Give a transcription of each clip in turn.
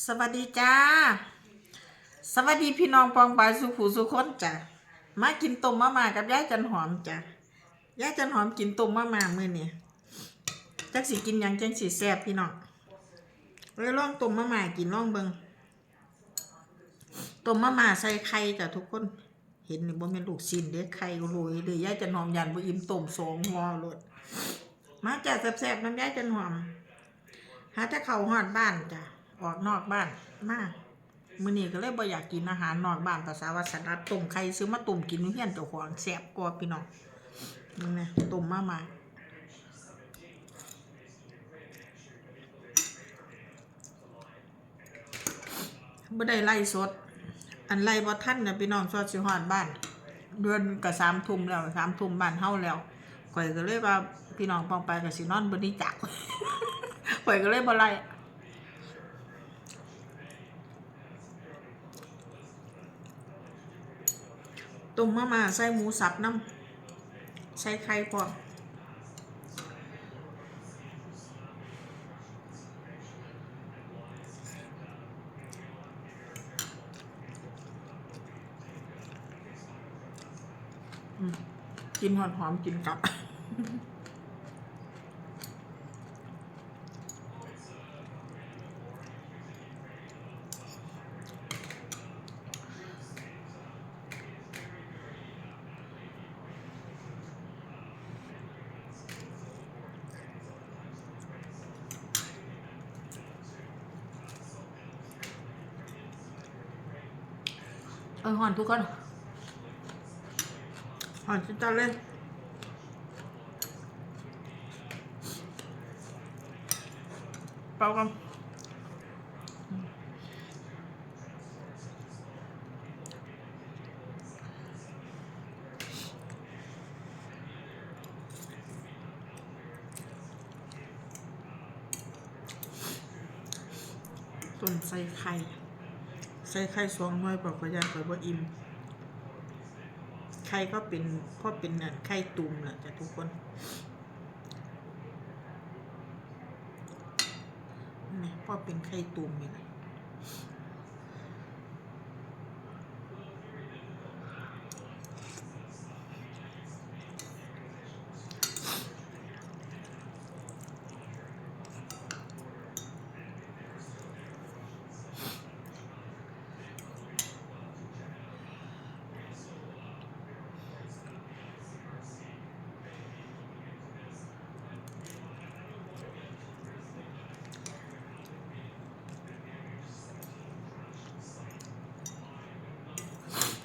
สวัสดีจ้า สวัสดีพี่น้องปองปายสุขูสุคนจ้ะมากินต้มมะม่ากับยายจันหอมจ้ะยายจันหอมกินต้มมะม่ามื้อนี้จักสิกินหยังจังสิแซ่บพี่น้องเลยลองต้มมะม่ากินลองเบิ่งต้มมะม่าใส่ไข่จ้ะทุกคน เห็นนี่บ่แม่นลูกชิ้นเด้ไข่โรยเลยยายจันหอมยันบ่อิ่มต้มสองหัวโลดมาจ้ะแซ่บๆน้ำยายจันหอมหาแต่เข้าฮอดบ้านจ้ะ ออกนอกบ้านมากมื้อนี้ก็เลยบ่อยากกินอาหารนอกบ้านภาษาว่าสลัดต้มไข่ซื้อมาต้มกินเฮียนเจ้าของแซ่บกว่าพี่น้องนี่นะต้มมามาบ่ได้ไล่สด อันไล่บ่ทันน่ะพี่น้องสอดสิฮอดบ้าน เดือนก็สามทุ่มแล้วสามทุ่มบ้านเฮาแล้วข่อยก็เลยว่าพี่น้องปองไปก็สินอนบ่นี้จักข่อยก็เลยบ่ไล่ ต้มมะมาใส่หมูสับน้ำใส่ไข่พออกินหอมหอมๆกินกับ เออหอนทุกคนหอนจิตตาเลยเป่ากันต้นใส่ไข่ ใส่ไข่สองหน่วยบอกว่าอยากไปว่อิ่มไข่ก็เป็นพ่อเป็นน่นไข่ตุ่มแหละจ้ะทุกคนนี่พ่อเป็นไข่ตุ่มนี่แหละ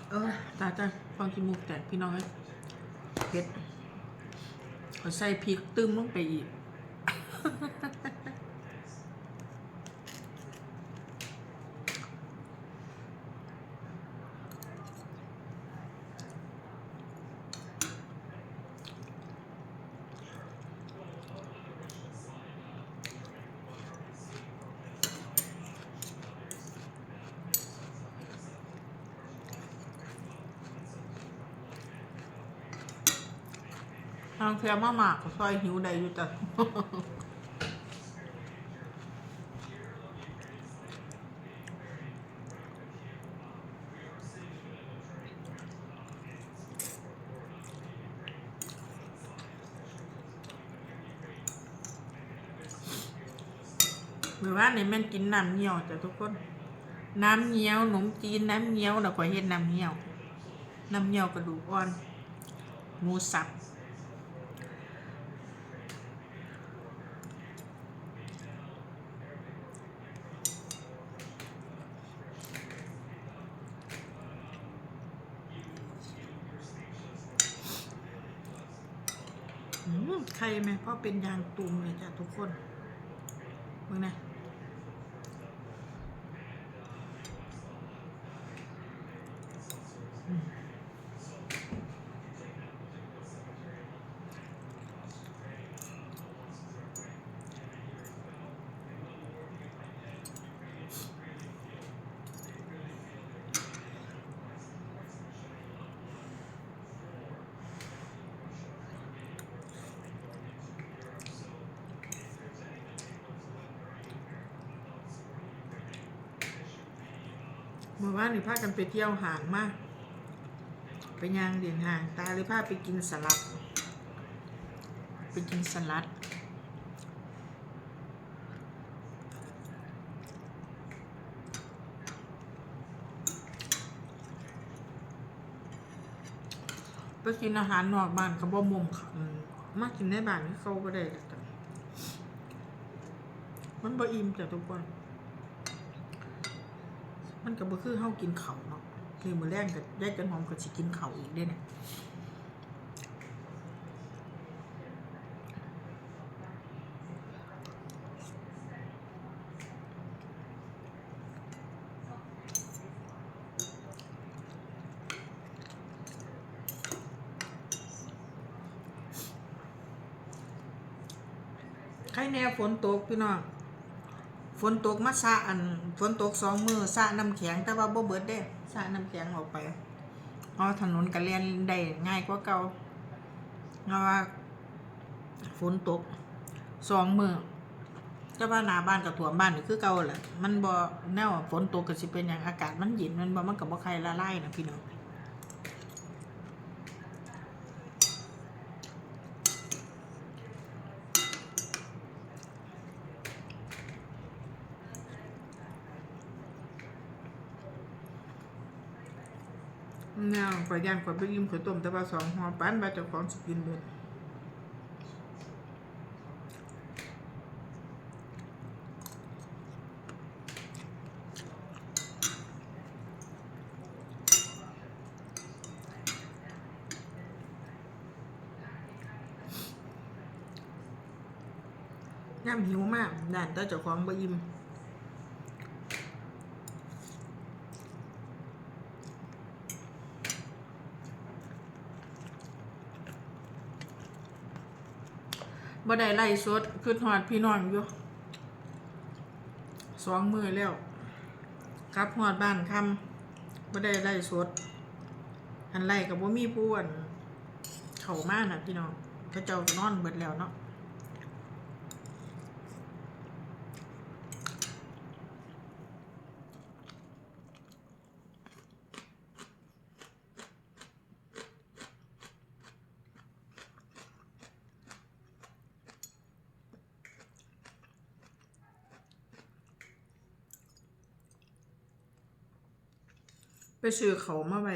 เออตาจ้าฟังขี้มูกแตกพี่น้องเอ้เผ็ดขอใส่พริกตึมลงไปอีก ทางเทียมมาหมากก็ซอยหิวได้อยู่จ้ะเมื่อว่านนี่แม่นกินน้ำเงี้ยวจ้ะทุกคน น้ำเงี้ยวขนมจีนน้ำเงี้ยวแล้วก็เฮ็ดน้ำเงี้ยว น้ำเงี้ยวกระดูกอ่อนหมูสับ ใครไหมเพราะเป็นยางตุ่มเลยจ้ะทุกคนมึงนะ เมื่อวานนี่พากันไปเที่ยวห่างมากไปย่างเดินห่าง ตาเลยพาไปกินสลัด ไปกินสลัด ไปกินอาหารนอกบ้านก็บ่มุมค่ะมากินในบ้านเขาก็ได้แต่มันบ่อิ่มจ้ะทุกคน มันก็บ่คือเฮากินข้าวเนาะนี่มื้อแรงก็ยายจันหอมก็สิกินข้าวอีกเด้เนี่ยใครแน่ฝนตกพี่น้อง ฝนตกมาสะอันฝนตกสองมือสะน้ำแข็งแต่ว่าบ่เบิดเด้สะน้ำแข็งออกไปเอถนนก็เลียนได้ง่ายกว่าเก่าเพราะว่าฝนตกสองมือแต่ว่าหน้าบ้านกับถั่วบ้านนี่คือเก่าแหละมันบ่แนวฝนตกก็สิเป็นอย่างอากาศมันเย็นมันบ่มันก็บ่ใครละลายนะพี่น้อง แนวข่อยย่างข่อยไปยิ้มข่อยต้มแต่ว่าสองหัวปานว่าเจ้าของสิกินเบิดย่ำหิวมากด่านแต่เจ้าของบ่ยิ้ม บ่ได้ไล่สดคือหอดพี่น้องอยู่สองมือแล้วกลับหอดบ้านคำบ่ได้ไล่สด อันไล่กับบ่มีผู้อันเข่ามากนะพี่น้องเขาเจ้านอนเบิดแล้วเนาะ ไปซื้อเขามาไว้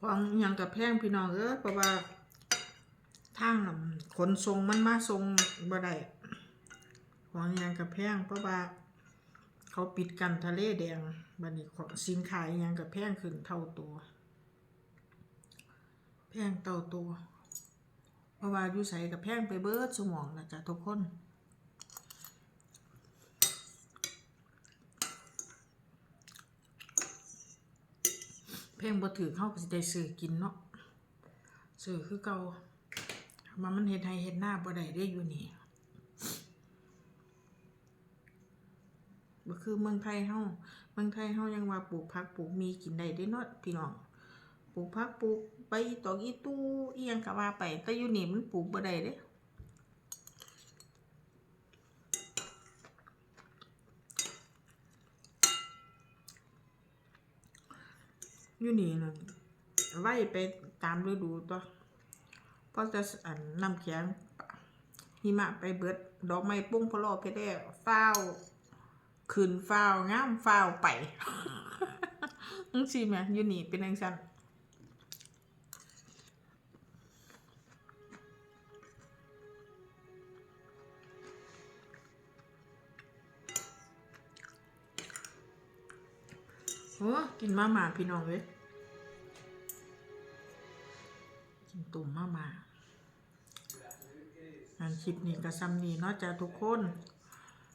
ของยังกับแพงพี่น้องเอ้ยเพราะว่าทางขนส่งมันมาส่งบ่ได้ของยังกับแพงเพราะว่าเขาปิดกันทะเลแดงบัดนี้ของสินค้ายังกับแพงขึ้นเท่าตัว แพงเท่าตัว เพราะว่าอยู่ใส่กับแพงไปเบิดสมองนะจ๊ะทุกคน แพงบ่ถือเข้าก็สิได้ซื้อกินเนาะซื้อคือเก่ามามันเฮ็ดให้เฮ็ดหน้าบ่ได้เด้อยู่นี่บ่คือเมืองไทยเฮาเมืองไทยเฮายังว่าปลูกผักปลูกมีกินได้เด้เนาะพี่น้องปลูกผักปลูกใบตอกอีตู้อีหยังก็ว่าไปแต่อยู่นี่มันปลูกบ่ได้เด้ อยู่นี่น่ะไว้ไปตามฤดูตัวเพราะจะอันน้ำแข็งหิมะไปเบิด ดอกไม้ปุ้งพะโลเพชรได้ฟ้าวขืนฟ้าวงามฟ้าวไปจังชีแหมอยู่นี่เป็นจังซั่น โอ้กินมาหมาพี่น้องเว้ยกินตุ่มมาหมาอันคลิปนี้ก็ซ้ำนี้เนาะจ้ะทุกคน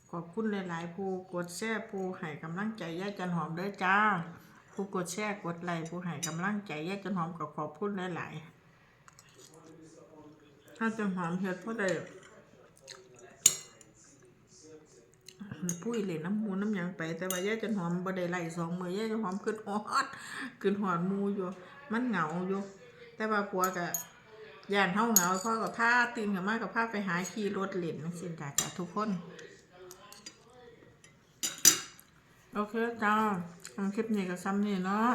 ขอบคุณหลาย ๆ ผู้กดแชร์ผู้ให้กำลังใจย่าจันหอมด้อจ้า ผู้กดแชร์กดไลค์ผู้ให้กำลังใจยาจันหอมก็ขอบคุณหลายๆถ้าจันหอมเฮ็ดบ่ได้ ผู้ยเลนน้ำหมูน้ำหยังไป แต่ว่ายาจนหอมบ่ได้ไล่สองมือยาจนหอมขึ้นฮอดขึ้นหอดมูอยู่ มันเหงาอยู่ แต่ว่าผัวกะย่านเฮาเหงาพ่อกับผ้าตื่นกับมาก็พาไปหาขี่รถเล่นจังซี่จ้ะจ้ะทุกคน โอเคจ้าคลิปนี้ก็ซ้ำนี่เนาะ